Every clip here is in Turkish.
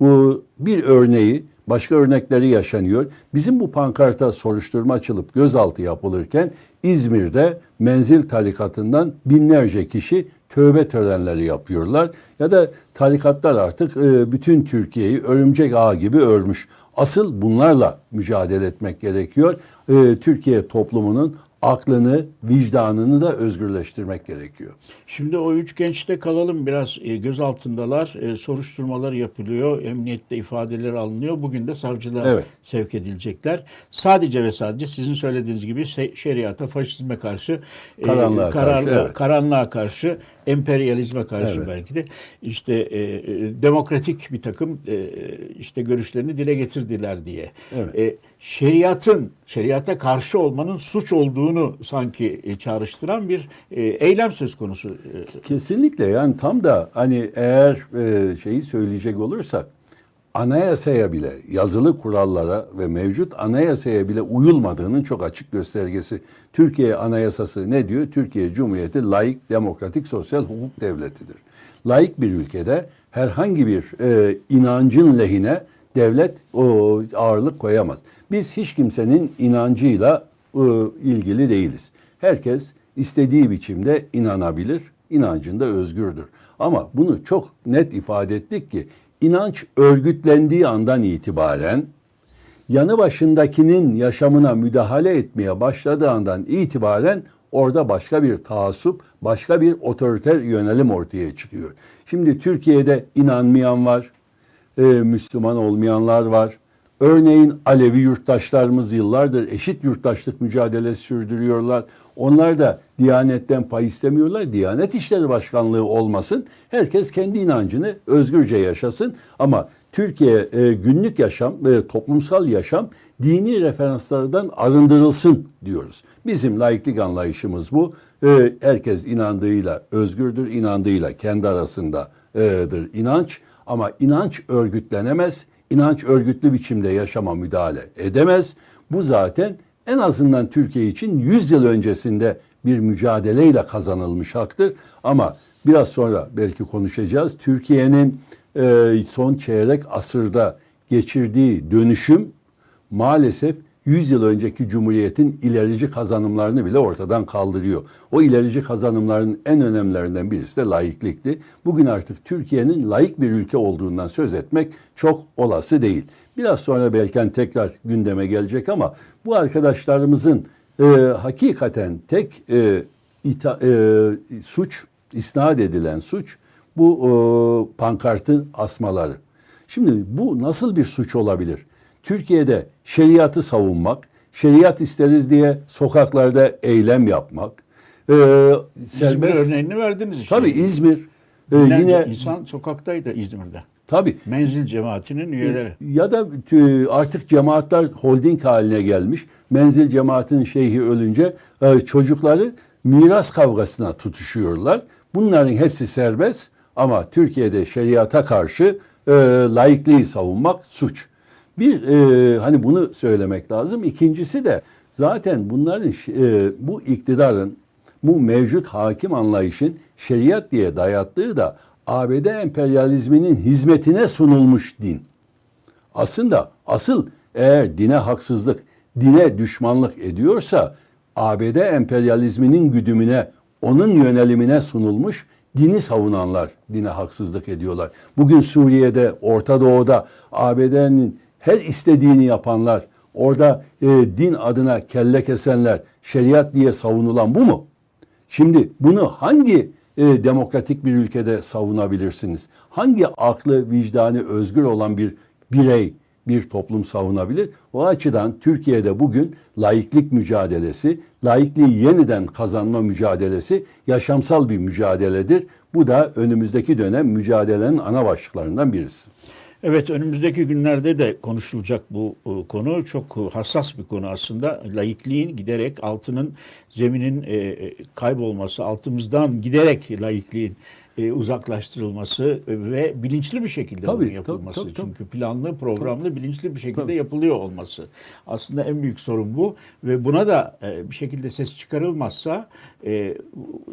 Bu bir örneği, başka örnekleri yaşanıyor. Bizim bu pankarta soruşturma açılıp gözaltı yapılırken İzmir'de menzil tarikatından binlerce kişi tövbe törenleri yapıyorlar. Ya da tarikatlar artık e, bütün Türkiye'yi örümcek ağı gibi örmüş. Asıl bunlarla mücadele etmek gerekiyor. E, Türkiye toplumunun aklını, vicdanını da özgürleştirmek gerekiyor. Şimdi o üç gençte kalalım biraz e, gözaltındalar. E, soruşturmalar yapılıyor. Emniyette ifadeleri alınıyor. Bugün de savcılığa Evet. sevk edilecekler. Sadece ve sadece sizin söylediğiniz gibi şeriata, faşizme karşı, e, Karanlığa karşı, kararlı- evet. karanlığa karşı, emperyalizme karşı Evet. belki de işte e, e, demokratik bir takım e, işte görüşlerini dile getirdiler diye. Evet. E, şeriatın, şeriata karşı olmanın suç olduğunu sanki e, çağrıştıran bir e, eylem söz konusu. Kesinlikle yani tam da hani eğer e, şeyi söyleyecek olursak anayasaya bile yazılı kurallara ve mevcut anayasaya bile uyulmadığının çok açık göstergesi. Türkiye Anayasası ne diyor? Türkiye Cumhuriyeti laik, demokratik, sosyal hukuk devletidir. Laik bir ülkede herhangi bir e, inancın lehine devlet o ağırlık koyamaz. Biz hiç kimsenin inancıyla e, ilgili değiliz. Herkes istediği biçimde inanabilir, inancında özgürdür. Ama bunu çok net ifade ettik ki inanç örgütlendiği andan itibaren yanı başındakinin yaşamına müdahale etmeye başladığı andan itibaren orada başka bir taassup, başka bir otoriter yönelim ortaya çıkıyor. Şimdi Türkiye'de inanmayan var, e, Müslüman olmayanlar var. Örneğin Alevi yurttaşlarımız yıllardır eşit yurttaşlık mücadelesi sürdürüyorlar. Onlar da Diyanet'ten pay istemiyorlar. Diyanet İşleri Başkanlığı olmasın. Herkes kendi inancını özgürce yaşasın. Ama Türkiye e, günlük yaşam ve toplumsal yaşam dini referanslardan arındırılsın diyoruz. Bizim laiklik anlayışımız bu. E, herkes inandığıyla özgürdür, inandığıyla kendi arasındadır inanç. Ama inanç örgütlenemez, inanç örgütlü biçimde yaşama müdahale edemez. Bu zaten en azından Türkiye için 100 yıl öncesinde bir mücadeleyle kazanılmış haktır. Ama biraz sonra belki konuşacağız. Türkiye'nin e, son çeyrek asırda geçirdiği dönüşüm maalesef 100 yıl önceki Cumhuriyet'in ilerici kazanımlarını bile ortadan kaldırıyor. O ilerici kazanımların en önemlilerinden birisi de laiklikti. Bugün artık Türkiye'nin laik bir ülke olduğundan söz etmek çok olası değil. Biraz sonra belki tekrar gündeme gelecek ama bu arkadaşlarımızın e, hakikaten tek e, ita, e, suç, isnat edilen suç bu e, pankartın asmaları. Şimdi bu nasıl bir suç olabilir? Türkiye'de şeriatı savunmak, şeriat isteriz diye sokaklarda eylem yapmak, e, İzmir serbest- örneğini verdiniz işte. Tabii İzmir, e, yine insan sokaktaydı İzmir'de. tabii Menzil cemaatinin üyeleri. ya da e, artık cemaatler holding haline gelmiş. Menzil cemaatinin şeyhi ölünce e, çocukları miras kavgasına tutuşuyorlar. Bunların hepsi serbest ama Türkiye'de şeriata karşı e, laikliği savunmak suç. Bir e, hani bunu söylemek lazım. İkincisi de zaten bunların e, bu iktidarın bu mevcut hakim anlayışın şeriat diye dayattığı da ABD emperyalizminin hizmetine sunulmuş din. Aslında asıl eğer dine haksızlık, dine düşmanlık ediyorsa ABD emperyalizminin güdümüne, onun yönelimine sunulmuş dini savunanlar dine haksızlık ediyorlar. Bugün Suriye'de, Orta Doğu'da ABD'nin her istediğini yapanlar, orada e, din adına kelle kesenler, şeriat diye savunulan bu mu? Şimdi bunu hangi e, demokratik bir ülkede savunabilirsiniz? Hangi aklı, vicdanı özgür olan bir birey, bir toplum savunabilir? O açıdan Türkiye'de bugün laiklik mücadelesi, laikliği yeniden kazanma mücadelesi yaşamsal bir mücadeledir. Bu da önümüzdeki dönem mücadelenin ana başlıklarından birisi. Evet önümüzdeki günlerde de konuşulacak bu e, konu. Çok e, hassas bir konu aslında. Laikliğin giderek altının zeminin e, kaybolması, altımızdan giderek laikliğin e, uzaklaştırılması ve bilinçli bir şekilde Tabii, bunun tabii, yapılması. tabii, tabii. Çünkü planlı, programlı, bilinçli bir şekilde Tabii. yapılıyor olması. Aslında en büyük sorun bu ve buna da e, bir şekilde ses çıkarılmazsa e,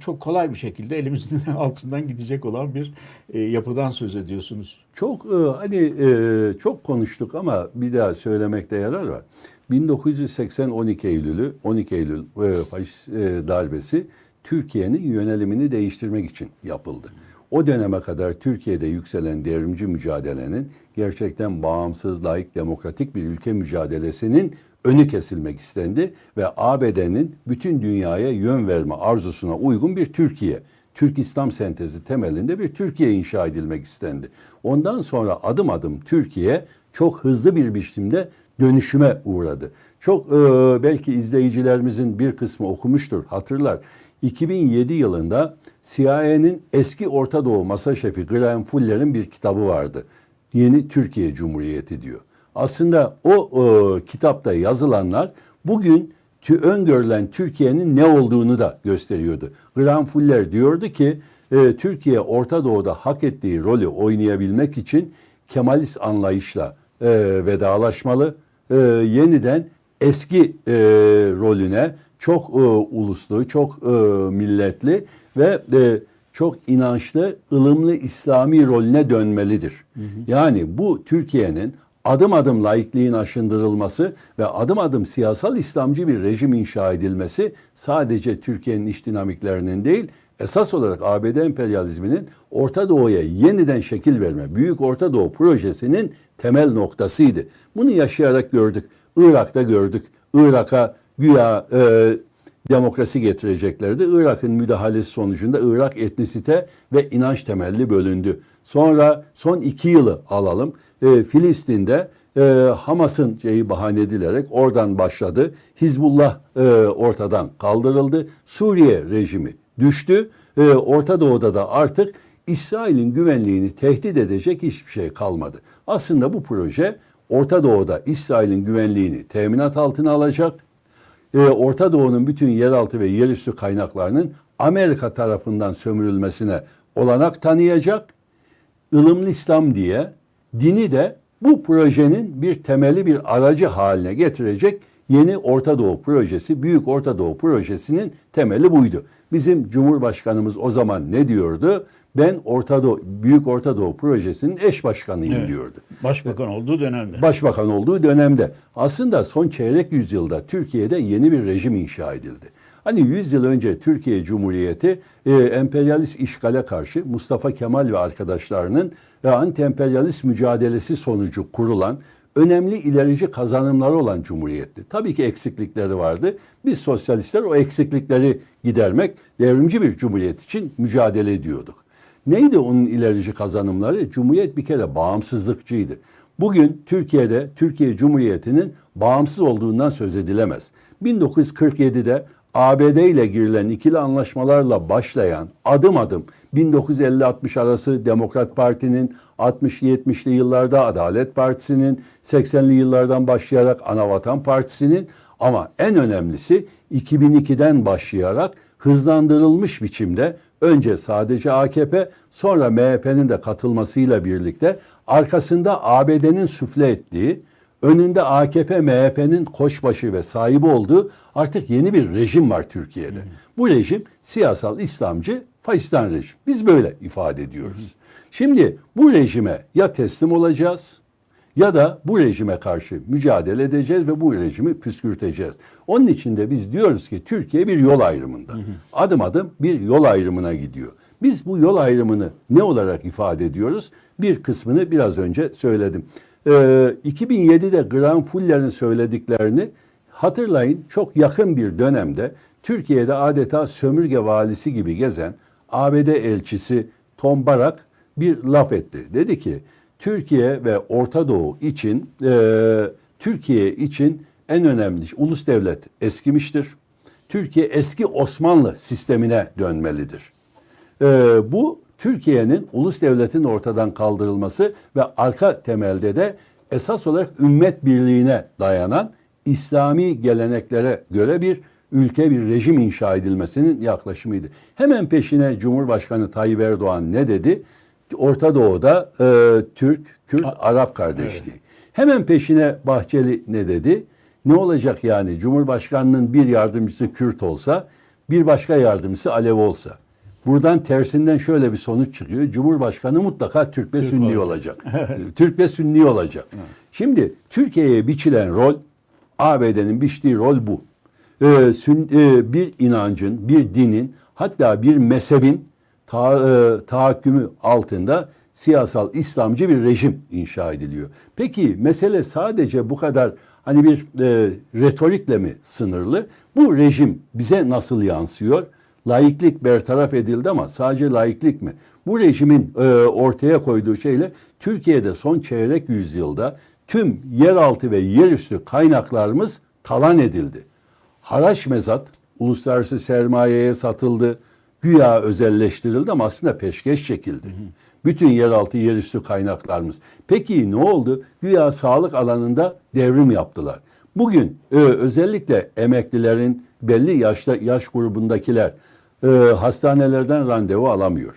çok kolay bir şekilde elimizin altından gidecek olan bir e, yapıdan söz ediyorsunuz. Çok e, hani e, çok konuştuk ama bir daha söylemekte yarar var. 1980 12 Eylül'ü 12 Eylül e, faşist e, darbesi Türkiye'nin yönelimini değiştirmek için yapıldı. O döneme kadar Türkiye'de yükselen devrimci mücadelenin gerçekten bağımsız, layık, demokratik bir ülke mücadelesinin önü kesilmek istendi ve ABD'nin bütün dünyaya yön verme arzusuna uygun bir Türkiye, Türk İslam sentezi temelinde bir Türkiye inşa edilmek istendi. Ondan sonra adım adım Türkiye çok hızlı bir biçimde dönüşüme uğradı. Çok e, belki izleyicilerimizin bir kısmı okumuştur, hatırlar. 2007 yılında CIA'nin eski Orta Doğu masa şefi Graham Fuller'in bir kitabı vardı. Yeni Türkiye Cumhuriyeti diyor. Aslında o e, kitapta yazılanlar bugün tü öngörülen Türkiye'nin ne olduğunu da gösteriyordu. Graham Fuller diyordu ki e, Türkiye Orta Doğu'da hak ettiği rolü oynayabilmek için Kemalist anlayışla e, vedalaşmalı. E, yeniden eski e, rolüne çok e, uluslu, çok e, milletli ve e, çok inançlı, ılımlı İslami rolüne dönmelidir. Yani bu Türkiye'nin adım adım laikliğin aşındırılması ve adım adım siyasal İslamcı bir rejim inşa edilmesi sadece Türkiye'nin iç dinamiklerinin değil, esas olarak ABD emperyalizminin Orta Doğu'ya yeniden şekil verme, Büyük Orta Doğu projesinin temel noktasıydı. Bunu yaşayarak gördük. Irak'ta gördük. Irak'a güya e, demokrasi getireceklerdi. Irak'ın müdahalesi sonucunda Irak etnisite ve inanç temelli bölündü. Sonra son iki yılı alalım. E, Filistin'de e, Hamas'ın şeyi bahane edilerek oradan başladı. Hizbullah e, ortadan kaldırıldı. Suriye rejimi düştü. E, Orta Doğu'da da artık İsrail'in güvenliğini tehdit edecek hiçbir şey kalmadı. Aslında bu proje Orta Doğu'da İsrail'in güvenliğini teminat altına alacak. Ee, Orta Doğu'nun bütün yeraltı ve yerüstü kaynaklarının Amerika tarafından sömürülmesine olanak tanıyacak. ılımlı İslam diye dini de bu projenin bir temeli bir aracı haline getirecek yeni Orta Doğu projesi, Büyük Orta Doğu projesinin temeli buydu. Bizim Cumhurbaşkanımız o zaman ne diyordu? Ben Orta Doğu, Büyük Orta Doğu projesinin eş başkanıyım Evet. diyordu Başbakan olduğu dönemde. başbakan olduğu dönemde aslında son çeyrek yüzyılda Türkiye'de yeni bir rejim inşa edildi. Hani 100 yıl önce Türkiye Cumhuriyeti e, emperyalist işgale karşı Mustafa Kemal ve arkadaşlarının e, anti-emperyalist mücadelesi sonucu kurulan önemli ilerici kazanımları olan cumhuriyetti. Tabii ki eksiklikleri vardı. Biz sosyalistler o eksiklikleri gidermek, devrimci bir cumhuriyet için mücadele ediyorduk. Neydi onun ilerici kazanımları? Cumhuriyet bir kere bağımsızlıkçıydı. Bugün Türkiye'de Türkiye Cumhuriyeti'nin bağımsız olduğundan söz edilemez. 1947'de ABD ile girilen ikili anlaşmalarla başlayan adım adım 1950-60 arası Demokrat Parti'nin 60-70'li yıllarda Adalet Partisi'nin 80'li yıllardan başlayarak Anavatan Partisi'nin ama en önemlisi 2002'den başlayarak hızlandırılmış biçimde önce sadece AKP sonra MHP'nin de katılmasıyla birlikte arkasında ABD'nin süfle ettiği, önünde AKP MHP'nin koçbaşı ve sahibi olduğu artık yeni bir rejim var Türkiye'de. Bu rejim siyasal İslamcı faşistan rejim. Biz böyle ifade ediyoruz. Şimdi bu rejime ya teslim olacağız ya da bu rejime karşı mücadele edeceğiz ve bu rejimi püskürteceğiz. Onun için de biz diyoruz ki Türkiye bir yol ayrımında. Adım adım bir yol ayrımına gidiyor. Biz bu yol ayrımını ne olarak ifade ediyoruz? Bir kısmını biraz önce söyledim. Ee, 2007'de Graham Fuller'in söylediklerini hatırlayın çok yakın bir dönemde Türkiye'de adeta sömürge valisi gibi gezen ABD elçisi Tom Barak bir laf etti. Dedi ki Türkiye ve Orta Doğu için e, Türkiye için en önemli ulus devlet eskimiştir. Türkiye eski Osmanlı sistemine dönmelidir. E, bu Türkiye'nin ulus devletin ortadan kaldırılması ve arka temelde de esas olarak ümmet birliğine dayanan İslami geleneklere göre bir ülke bir rejim inşa edilmesinin yaklaşımıydı. Hemen peşine Cumhurbaşkanı Tayyip Erdoğan ne dedi? Orta Doğu'da e, Türk, Kürt, Arap kardeşliği. Hemen peşine Bahçeli ne dedi? Ne olacak yani Cumhurbaşkanının bir yardımcısı Kürt olsa, bir başka yardımcısı Alev olsa. Buradan tersinden şöyle bir sonuç çıkıyor. Cumhurbaşkanı mutlaka Türk ve Sünni olacak. Türk ve Sünni olacak. Şimdi Türkiye'ye biçilen rol, ABD'nin biçtiği rol bu. Ee, sün- e, bir inancın, bir dinin, hatta bir mezhebin ta, e, tahakkümü altında siyasal İslamcı bir rejim inşa ediliyor. Peki mesele sadece bu kadar hani bir e, retorikle mi sınırlı? Bu rejim bize nasıl yansıyor? Laiklik bertaraf edildi ama sadece laiklik mi? Bu rejimin e, ortaya koyduğu şeyle Türkiye'de son çeyrek yüzyılda tüm yeraltı ve yerüstü kaynaklarımız talan edildi. Haraç mezat uluslararası sermayeye satıldı. Güya özelleştirildi ama aslında peşkeş çekildi. Bütün yeraltı yerüstü kaynaklarımız. Peki ne oldu? Güya sağlık alanında devrim yaptılar. Bugün e, özellikle emeklilerin belli yaşta yaş grubundakiler e, hastanelerden randevu alamıyor.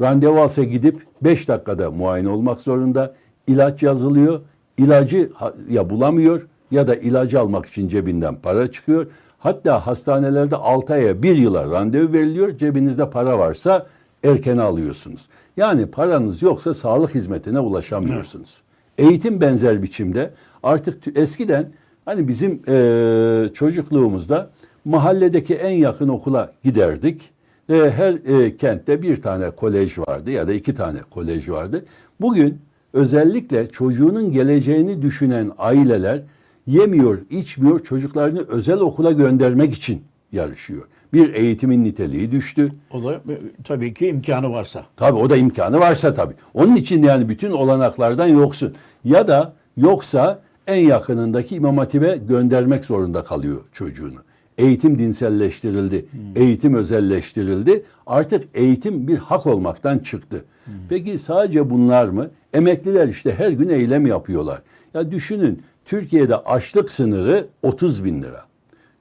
Randevu alsa gidip 5 dakikada muayene olmak zorunda. İlaç yazılıyor. İlacı ya bulamıyor ya da ilacı almak için cebinden para çıkıyor. Hatta hastanelerde 6 aya 1 yıla randevu veriliyor. Cebinizde para varsa erken alıyorsunuz. Yani paranız yoksa sağlık hizmetine ulaşamıyorsunuz. Eğitim benzer biçimde artık eskiden hani bizim eee, çocukluğumuzda mahalledeki en yakın okula giderdik. E, her e, kentte bir tane kolej vardı ya da iki tane kolej vardı. Bugün özellikle çocuğunun geleceğini düşünen aileler yemiyor, içmiyor, çocuklarını özel okula göndermek için yarışıyor. Bir eğitimin niteliği düştü. O da e, tabii ki imkanı varsa. Tabii o da imkanı varsa tabii. Onun için yani bütün olanaklardan yoksun. Ya da yoksa en yakınındaki İmam Hatip'e göndermek zorunda kalıyor çocuğunu. Eğitim dinselleştirildi, eğitim özelleştirildi. Artık eğitim bir hak olmaktan çıktı. Peki sadece bunlar mı? Emekliler işte her gün eylem yapıyorlar. Ya düşünün Türkiye'de açlık sınırı 30 bin lira.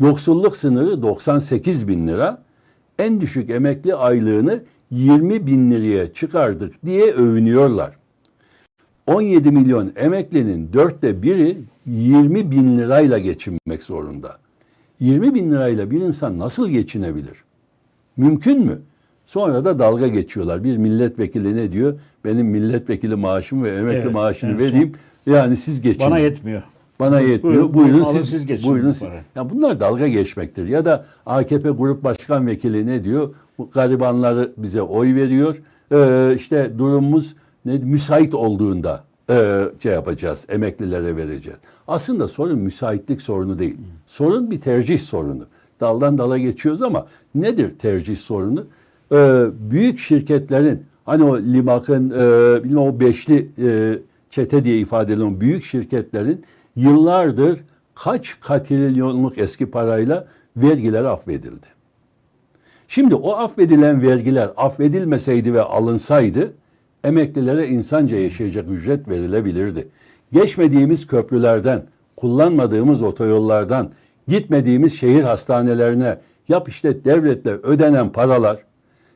Yoksulluk sınırı 98 bin lira. En düşük emekli aylığını 20 bin liraya çıkardık diye övünüyorlar. 17 milyon emeklinin dörtte biri 20 bin lirayla geçinmek zorunda. 20 bin lirayla bir insan nasıl geçinebilir? Mümkün mü? Sonra da dalga geçiyorlar. Bir milletvekili ne diyor? Benim milletvekili maaşımı ve emekli Evet, maaşını son. vereyim. Yani siz geçinin. Bana yetmiyor. Bana yetmiyor. Buyurun, Buyurun, alın siz, siz geçin buyurun bu siz. Ya bunlar dalga geçmektir. Ya da AKP Grup Başkan Vekili ne diyor? Bu garibanları bize oy veriyor. Ee, işte durumumuz ne müsait olduğunda e, şey yapacağız. Emeklilere vereceğiz. Aslında sorun müsaitlik sorunu değil. Sorun bir tercih sorunu. Daldan dala geçiyoruz ama nedir tercih sorunu? Ee, büyük şirketlerin hani o Limak'ın e, bilmem o beşli e, çete diye ifade edilen büyük şirketlerin yıllardır kaç katrilyonluk eski parayla vergiler affedildi. Şimdi o affedilen vergiler affedilmeseydi ve alınsaydı emeklilere insanca yaşayacak ücret verilebilirdi. Geçmediğimiz köprülerden, kullanmadığımız otoyollardan, gitmediğimiz şehir hastanelerine yap işte devletle ödenen paralar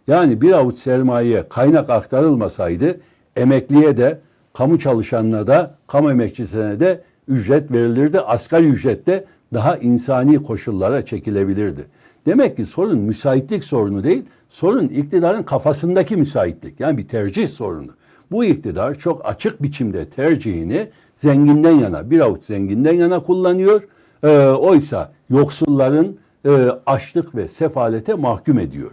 yani bir avuç sermayeye kaynak aktarılmasaydı emekliye de kamu çalışanına da kamu emekçisine de ücret verilirdi. Asgari ücrette daha insani koşullara çekilebilirdi. Demek ki sorun müsaitlik sorunu değil, sorun iktidarın kafasındaki müsaitlik. Yani bir tercih sorunu. Bu iktidar çok açık biçimde tercihini zenginden yana, bir avuç zenginden yana kullanıyor. Ee, oysa yoksulların e, açlık ve sefalete mahkum ediyor.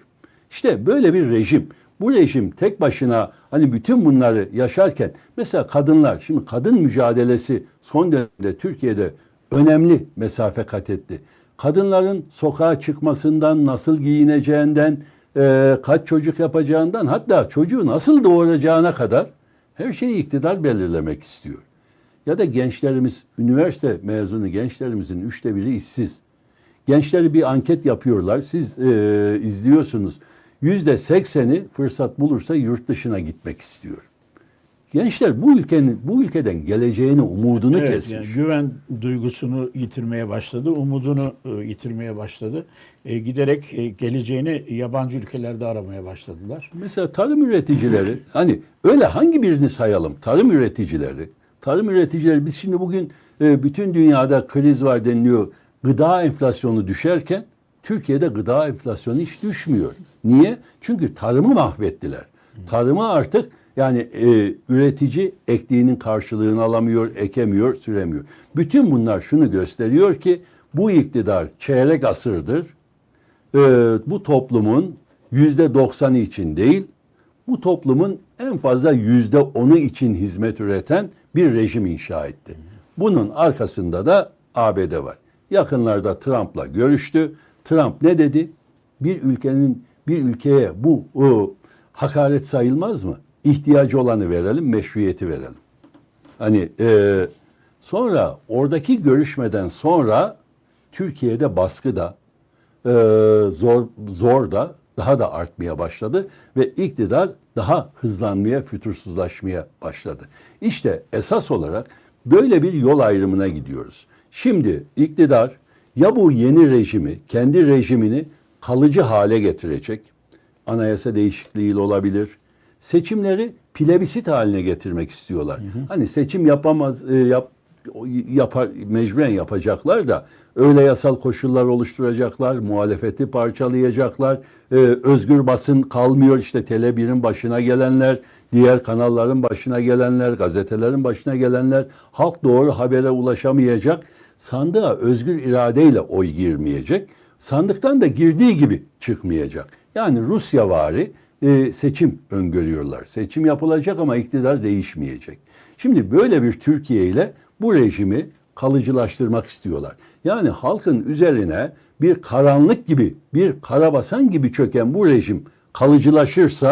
İşte böyle bir rejim. Bu rejim tek başına hani bütün bunları yaşarken mesela kadınlar şimdi kadın mücadelesi son dönemde Türkiye'de önemli mesafe kat etti. Kadınların sokağa çıkmasından, nasıl giyineceğinden, e, kaç çocuk yapacağından hatta çocuğu nasıl doğuracağına kadar her şeyi iktidar belirlemek istiyor. Ya da gençlerimiz, üniversite mezunu gençlerimizin üçte biri işsiz. Gençleri bir anket yapıyorlar. Siz e, izliyorsunuz. Yüzde sekseni fırsat bulursa yurt dışına gitmek istiyor. Gençler bu ülkenin bu ülkeden geleceğini umudunu Evet, kesmiş. yani güven duygusunu yitirmeye başladı, umudunu e, yitirmeye başladı. E, giderek e, geleceğini yabancı ülkelerde aramaya başladılar. Mesela tarım üreticileri hani öyle hangi birini sayalım? Tarım üreticileri. Tarım üreticileri biz şimdi bugün e, bütün dünyada kriz var deniliyor. Gıda enflasyonu düşerken Türkiye'de gıda enflasyonu hiç düşmüyor. Niye? Çünkü tarımı mahvettiler. Tarımı artık yani e, üretici ektiğinin karşılığını alamıyor, ekemiyor, süremiyor. Bütün bunlar şunu gösteriyor ki bu iktidar çeyrek asırdır e, bu toplumun yüzde doksanı için değil, bu toplumun en fazla yüzde onu için hizmet üreten bir rejim inşa etti. Bunun arkasında da ABD var. Yakınlarda Trump'la görüştü. Trump ne dedi? Bir ülkenin bir ülkeye bu o, hakaret sayılmaz mı? İhtiyacı olanı verelim, meşruiyeti verelim. Hani e, sonra oradaki görüşmeden sonra Türkiye'de baskı da e, zor zor da daha da artmaya başladı ve iktidar daha hızlanmaya, fütursuzlaşmaya başladı. İşte esas olarak böyle bir yol ayrımına gidiyoruz. Şimdi iktidar ya bu yeni rejimi, kendi rejimini kalıcı hale getirecek, anayasa değişikliğiyle olabilir, seçimleri plebisit haline getirmek istiyorlar. Hani seçim yapamaz, e, yap, yapar, mecburen yapacaklar da öyle yasal koşullar oluşturacaklar, muhalefeti parçalayacaklar, e, özgür basın kalmıyor işte Tele1'in başına gelenler, diğer kanalların başına gelenler, gazetelerin başına gelenler, halk doğru habere ulaşamayacak, sandığa özgür iradeyle oy girmeyecek, sandıktan da girdiği gibi çıkmayacak. Yani Rusya vari e, seçim öngörüyorlar. Seçim yapılacak ama iktidar değişmeyecek. Şimdi böyle bir Türkiye ile bu rejimi kalıcılaştırmak istiyorlar. Yani halkın üzerine bir karanlık gibi, bir karabasan gibi çöken bu rejim kalıcılaşırsa